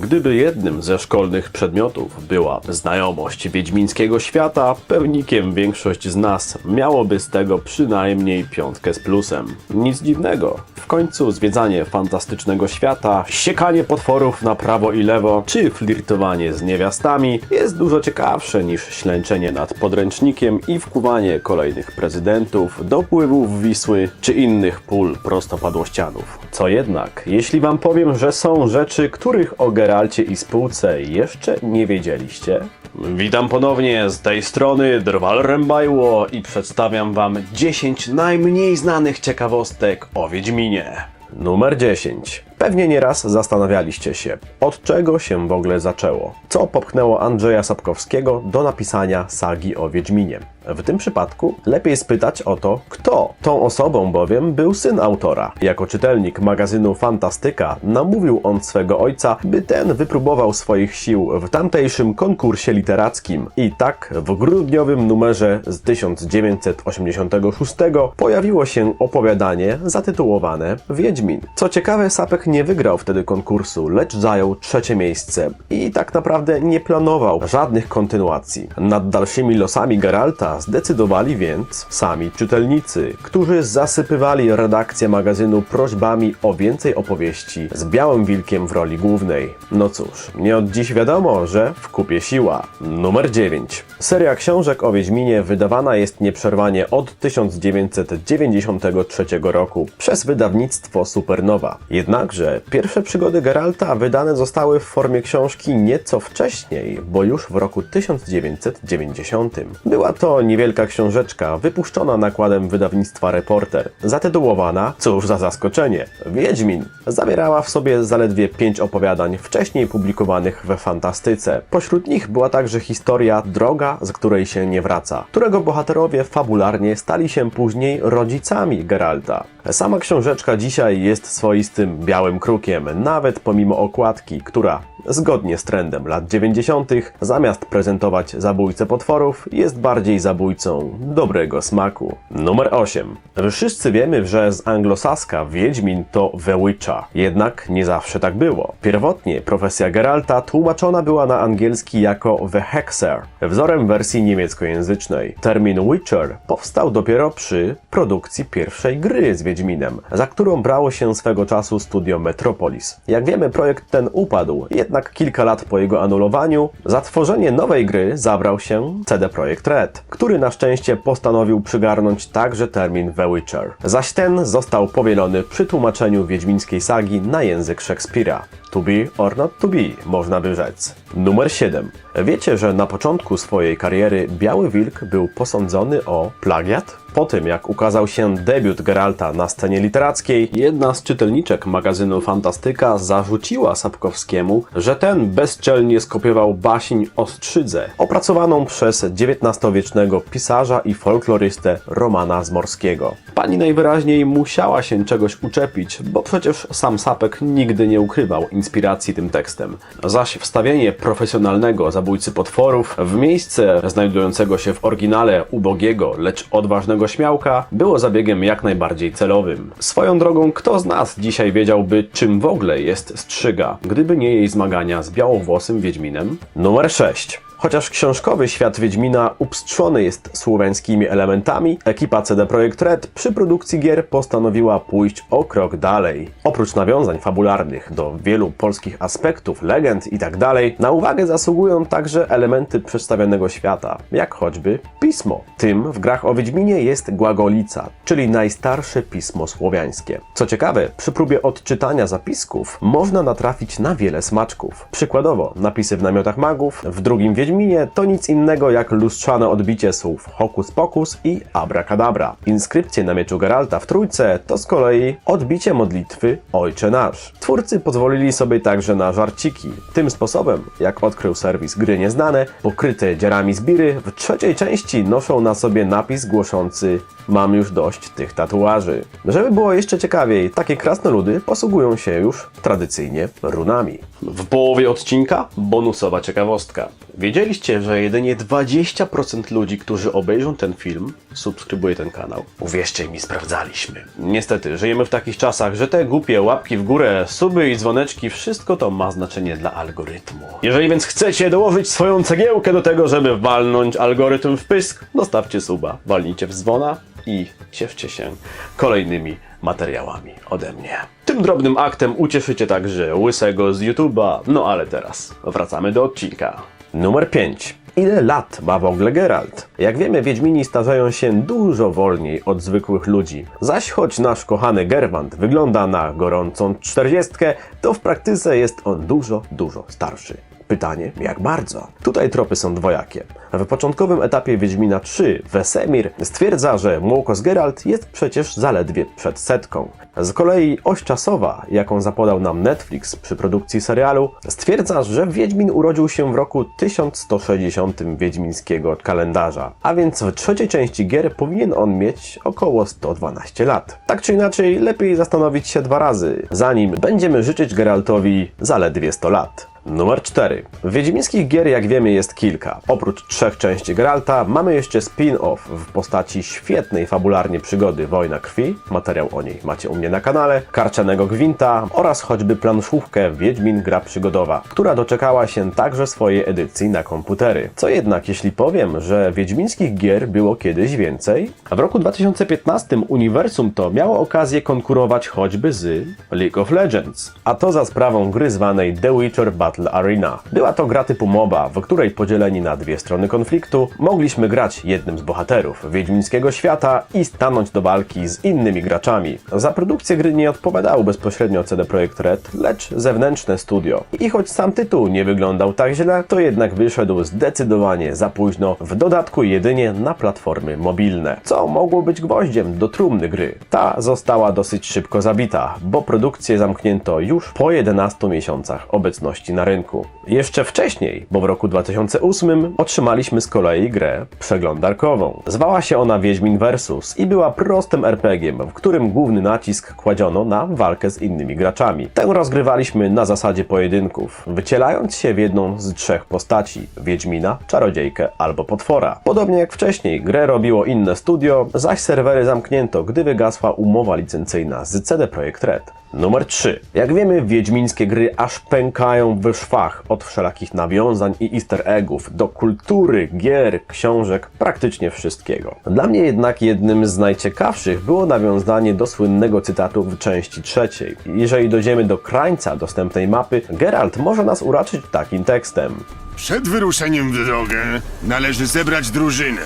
Gdyby jednym ze szkolnych przedmiotów była znajomość wiedźmińskiego świata, pewnikiem większość z nas miałoby z tego przynajmniej piątkę z plusem. Nic dziwnego. W końcu zwiedzanie fantastycznego świata, siekanie potworów na prawo i lewo, czy flirtowanie z niewiastami jest dużo ciekawsze niż ślęczenie nad podręcznikiem i wkuwanie kolejnych prezydentów, dopływów Wisły czy innych pól prostopadłościanów. Co jednak, jeśli wam powiem, że są rzeczy, których o Geralcie i spółce jeszcze nie wiedzieliście? Witam ponownie z tej strony Drwal Rembajło i przedstawiam wam 10 najmniej znanych ciekawostek o Wiedźminie. Numer 10. Pewnie nieraz zastanawialiście się, od czego się w ogóle zaczęło. Co popchnęło Andrzeja Sapkowskiego do napisania sagi o Wiedźminie. W tym przypadku lepiej spytać o to, kto. Tą osobą bowiem był syn autora. Jako czytelnik magazynu Fantastyka namówił on swego ojca, by ten wypróbował swoich sił w tamtejszym konkursie literackim. I tak w grudniowym numerze z 1986 pojawiło się opowiadanie zatytułowane Wiedźmin. Co ciekawe, Sapek nie wygrał wtedy konkursu, lecz zajął trzecie miejsce i tak naprawdę nie planował żadnych kontynuacji. Nad dalszymi losami Geralta zdecydowali więc sami czytelnicy, którzy zasypywali redakcję magazynu prośbami o więcej opowieści z Białym Wilkiem w roli głównej. No cóż, nie od dziś wiadomo, że w kupie siła. Numer 9. Seria książek o Wiedźminie wydawana jest nieprzerwanie od 1993 roku przez wydawnictwo Supernowa. Jednakże pierwsze przygody Geralta wydane zostały w formie książki nieco wcześniej, bo już w roku 1990. Była to niewielka książeczka wypuszczona nakładem wydawnictwa Reporter, zatytułowana, cóż za zaskoczenie, Wiedźmin. Zawierała w sobie zaledwie pięć opowiadań wcześniej publikowanych we fantastyce. Pośród nich była także historia Droga, z której się nie wraca, którego bohaterowie fabularnie stali się później rodzicami Geralta. Sama książeczka dzisiaj jest swoistym białym krukiem, nawet pomimo okładki, która zgodnie z trendem lat 90. zamiast prezentować zabójcę potworów, jest bardziej zabójcą dobrego smaku. Numer 8. Wszyscy wiemy, że z anglosaska Wiedźmin to The Witcher, jednak nie zawsze tak było. Pierwotnie profesja Geralta tłumaczona była na angielski jako The Hexer, wzorem wersji niemieckojęzycznej. Termin Witcher powstał dopiero przy produkcji pierwszej gry z Wiedźminem, za którą brało się swego czasu studio Metropolis. Jak wiemy, projekt ten upadł, jednak kilka lat po jego anulowaniu za tworzenie nowej gry zabrał się CD Projekt Red, który na szczęście postanowił przygarnąć także termin The Witcher. Zaś ten został powielony przy tłumaczeniu wiedźmińskiej sagi na język Szekspira. To be or not to be, można by rzec. Numer 7. Wiecie, że na początku swojej kariery Biały Wilk był posądzony o plagiat? Po tym, jak ukazał się debiut Geralta na scenie literackiej, jedna z czytelniczek magazynu Fantastyka zarzuciła Sapkowskiemu, że ten bezczelnie skopiował baśń o Strzydze, opracowaną przez XIX-wiecznego pisarza i folklorystę Romana Zmorskiego. Pani najwyraźniej musiała się czegoś uczepić, bo przecież sam Sapek nigdy nie ukrywał inspiracji tym tekstem. Zaś wstawienie profesjonalnego zabójcy potworów w miejsce znajdującego się w oryginale ubogiego, lecz odważnego śmiałka było zabiegiem jak najbardziej celowym. Swoją drogą, kto z nas dzisiaj wiedziałby, czym w ogóle jest strzyga, gdyby nie jej zmagania z białowłosym Wiedźminem? Numer 6. Chociaż książkowy świat Wiedźmina upstrzony jest słowiańskimi elementami, ekipa CD Projekt Red przy produkcji gier postanowiła pójść o krok dalej. Oprócz nawiązań fabularnych do wielu polskich aspektów, legend itd., na uwagę zasługują także elementy przedstawionego świata, jak choćby pismo. Tym w grach o Wiedźminie jest Głagolica, czyli najstarsze pismo słowiańskie. Co ciekawe, przy próbie odczytania zapisków można natrafić na wiele smaczków. Przykładowo, napisy w namiotach magów, w drugim Wiedźminie to nic innego jak lustrzane odbicie słów hokus pokus i abracadabra. Inskrypcje na mieczu Geralta w trójce to z kolei odbicie modlitwy Ojcze Nasz. Twórcy pozwolili sobie także na żarciki. Tym sposobem, jak odkrył serwis Gry Nieznane, pokryte dziarami zbiry w trzeciej części noszą na sobie napis głoszący mam już dość tych tatuaży. Żeby było jeszcze ciekawiej, takie krasnoludy posługują się już tradycyjnie runami. W połowie odcinka bonusowa ciekawostka. Wiedzieliście, że jedynie 20% ludzi, którzy obejrzą ten film, subskrybuje ten kanał? Uwierzcie mi, sprawdzaliśmy. Niestety, żyjemy w takich czasach, że te głupie łapki w górę, suby i dzwoneczki, wszystko to ma znaczenie dla algorytmu. Jeżeli więc chcecie dołożyć swoją cegiełkę do tego, żeby walnąć algorytm w pysk, dostawcie suba, walnijcie w dzwona i cieszcie się kolejnymi materiałami ode mnie. Tym drobnym aktem ucieszycie także łysego z YouTube'a, no ale teraz wracamy do odcinka. Numer 5. Ile lat ma w ogóle Geralt? Jak wiemy, Wiedźmini starzeją się dużo wolniej od zwykłych ludzi. Zaś choć nasz kochany Gerwant wygląda na gorącą czterdziestkę, to w praktyce jest on dużo, dużo starszy. Pytanie, jak bardzo? Tutaj tropy są dwojakie. W początkowym etapie Wiedźmina 3 Wesemir stwierdza, że Młokos Geralt jest przecież zaledwie przed setką. Z kolei oś czasowa, jaką zapodał nam Netflix przy produkcji serialu, stwierdza, że Wiedźmin urodził się w roku 1160 wiedźmińskiego kalendarza, a więc w trzeciej części gier powinien on mieć około 112 lat. Tak czy inaczej, lepiej zastanowić się dwa razy, zanim będziemy życzyć Geraltowi zaledwie 100 lat. Numer 4. Wiedźmińskich gier, jak wiemy, jest kilka. Oprócz trzech części Geralta, mamy jeszcze spin-off w postaci świetnej fabularnie przygody Wojna Krwi, materiał o niej macie u mnie na kanale, Karcianego Gwinta oraz choćby planszówkę Wiedźmin Gra Przygodowa, która doczekała się także swojej edycji na komputery. Co jednak, jeśli powiem, że wiedźmińskich gier było kiedyś więcej? W roku 2015 uniwersum to miało okazję konkurować choćby z League of Legends, a to za sprawą gry zwanej The Witcher Battle Arena. Była to gra typu MOBA, w której podzieleni na dwie strony konfliktu mogliśmy grać jednym z bohaterów wiedźmińskiego świata i stanąć do walki z innymi graczami. Za produkcję gry nie odpowiadało bezpośrednio CD Projekt Red, lecz zewnętrzne studio. I choć sam tytuł nie wyglądał tak źle, to jednak wyszedł zdecydowanie za późno, w dodatku jedynie na platformy mobilne, co mogło być gwoździem do trumny gry. Ta została dosyć szybko zabita, bo produkcję zamknięto już po 11 miesiącach obecności na rynku. Jeszcze wcześniej, bo w roku 2008 otrzymaliśmy z kolei grę przeglądarkową. Zwała się ona Wiedźmin Versus i była prostym RPG, w którym główny nacisk kładziono na walkę z innymi graczami. Tę rozgrywaliśmy na zasadzie pojedynków, wycielając się w jedną z trzech postaci Wiedźmina, Czarodziejkę albo Potwora. Podobnie jak wcześniej, grę robiło inne studio, zaś serwery zamknięto, gdy wygasła umowa licencyjna z CD Projekt Red. Numer 3. Jak wiemy, wiedźmińskie gry aż pękają w szwach od wszelakich nawiązań i easter eggów do kultury, gier, książek, praktycznie wszystkiego. Dla mnie jednak jednym z najciekawszych było nawiązanie do słynnego cytatu w części trzeciej. Jeżeli dojdziemy do krańca dostępnej mapy, Geralt może nas uraczyć takim tekstem. Przed wyruszeniem w drogę należy zebrać drużynę.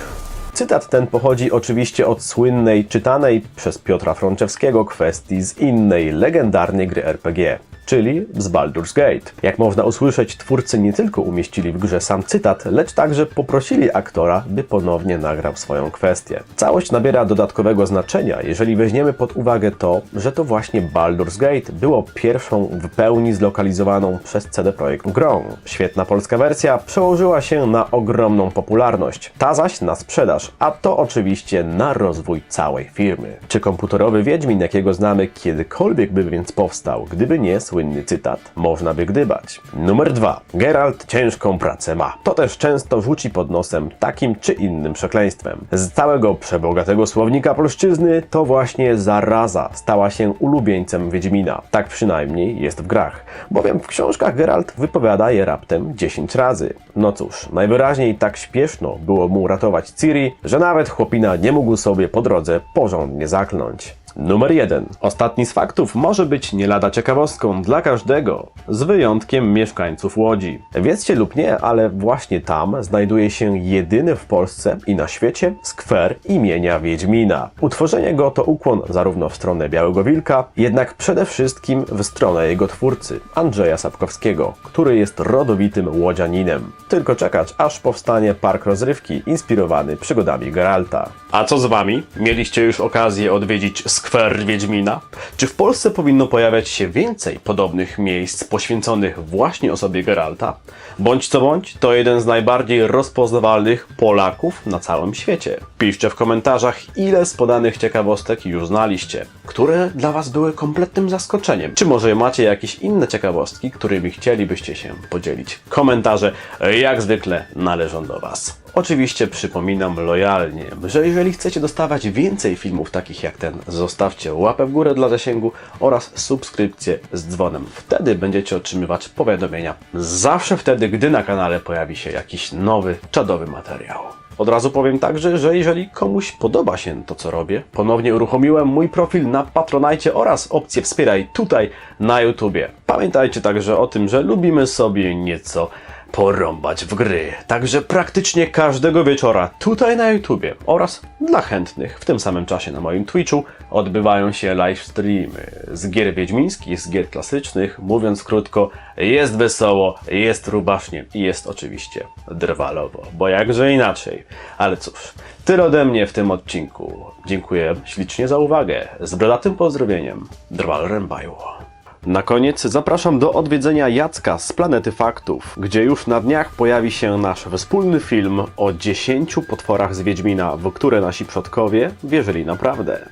Cytat ten pochodzi oczywiście od słynnej, czytanej przez Piotra Frączewskiego kwestii z innej, legendarnej gry RPG. Czyli z Baldur's Gate. Jak można usłyszeć, twórcy nie tylko umieścili w grze sam cytat, lecz także poprosili aktora, by ponownie nagrał swoją kwestię. Całość nabiera dodatkowego znaczenia, jeżeli weźmiemy pod uwagę to, że to właśnie Baldur's Gate było pierwszą w pełni zlokalizowaną przez CD Projekt grą. Świetna polska wersja przełożyła się na ogromną popularność, ta zaś na sprzedaż, a to oczywiście na rozwój całej firmy. Czy komputerowy Wiedźmin, jakiego znamy, kiedykolwiek by więc powstał, gdyby nie słynny cytat? Można by gdybać. Numer 2. Geralt ciężką pracę ma. To też często rzuci pod nosem takim czy innym przekleństwem. Z całego przebogatego słownika polszczyzny to właśnie zaraza stała się ulubieńcem Wiedźmina. Tak przynajmniej jest w grach. Bowiem w książkach Geralt wypowiada je raptem 10 razy. No cóż, najwyraźniej tak śpieszno było mu ratować Ciri, że nawet chłopina nie mógł sobie po drodze porządnie zakląć. Numer 1. Ostatni z faktów może być nie lada ciekawostką dla każdego, z wyjątkiem mieszkańców Łodzi. Wiedzcie lub nie, ale właśnie tam znajduje się jedyny w Polsce i na świecie skwer imienia Wiedźmina. Utworzenie go to ukłon zarówno w stronę Białego Wilka, jednak przede wszystkim w stronę jego twórcy, Andrzeja Sapkowskiego, który jest rodowitym łodzianinem. Tylko czekać, aż powstanie park rozrywki inspirowany przygodami Geralta. A co z wami? Mieliście już okazję odwiedzić skwer skwer Wiedźmina? Czy w Polsce powinno pojawiać się więcej podobnych miejsc poświęconych właśnie osobie Geralta? Bądź co bądź, to jeden z najbardziej rozpoznawalnych Polaków na całym świecie. Piszcie w komentarzach, ile z podanych ciekawostek już znaliście, które dla Was były kompletnym zaskoczeniem. Czy może macie jakieś inne ciekawostki, którymi chcielibyście się podzielić? Komentarze, jak zwykle, należą do Was. Oczywiście przypominam lojalnie, że jeżeli chcecie dostawać więcej filmów takich jak ten, zostawcie łapę w górę dla zasięgu oraz subskrypcję z dzwonem. Wtedy będziecie otrzymywać powiadomienia zawsze wtedy, gdy na kanale pojawi się jakiś nowy, czadowy materiał. Od razu powiem także, że jeżeli komuś podoba się to, co robię, ponownie uruchomiłem mój profil na Patronajcie oraz opcję Wspieraj tutaj na YouTubie. Pamiętajcie także o tym, że lubimy sobie nieco porąbać w gry. Także praktycznie każdego wieczora tutaj na YouTubie oraz dla chętnych w tym samym czasie na moim Twitchu odbywają się live streamy z gier wiedźmińskich, z gier klasycznych. Mówiąc krótko, jest wesoło, jest rubasznie i jest oczywiście drwalowo, bo jakże inaczej. Ale cóż, tyle ode mnie w tym odcinku. Dziękuję ślicznie za uwagę. Z brodatym pozdrowieniem, Drwal Rębajło. Na koniec zapraszam do odwiedzenia Jacka z Planety Faktów, gdzie już na dniach pojawi się nasz wspólny film o 10 potworach z Wiedźmina, w które nasi przodkowie wierzyli naprawdę.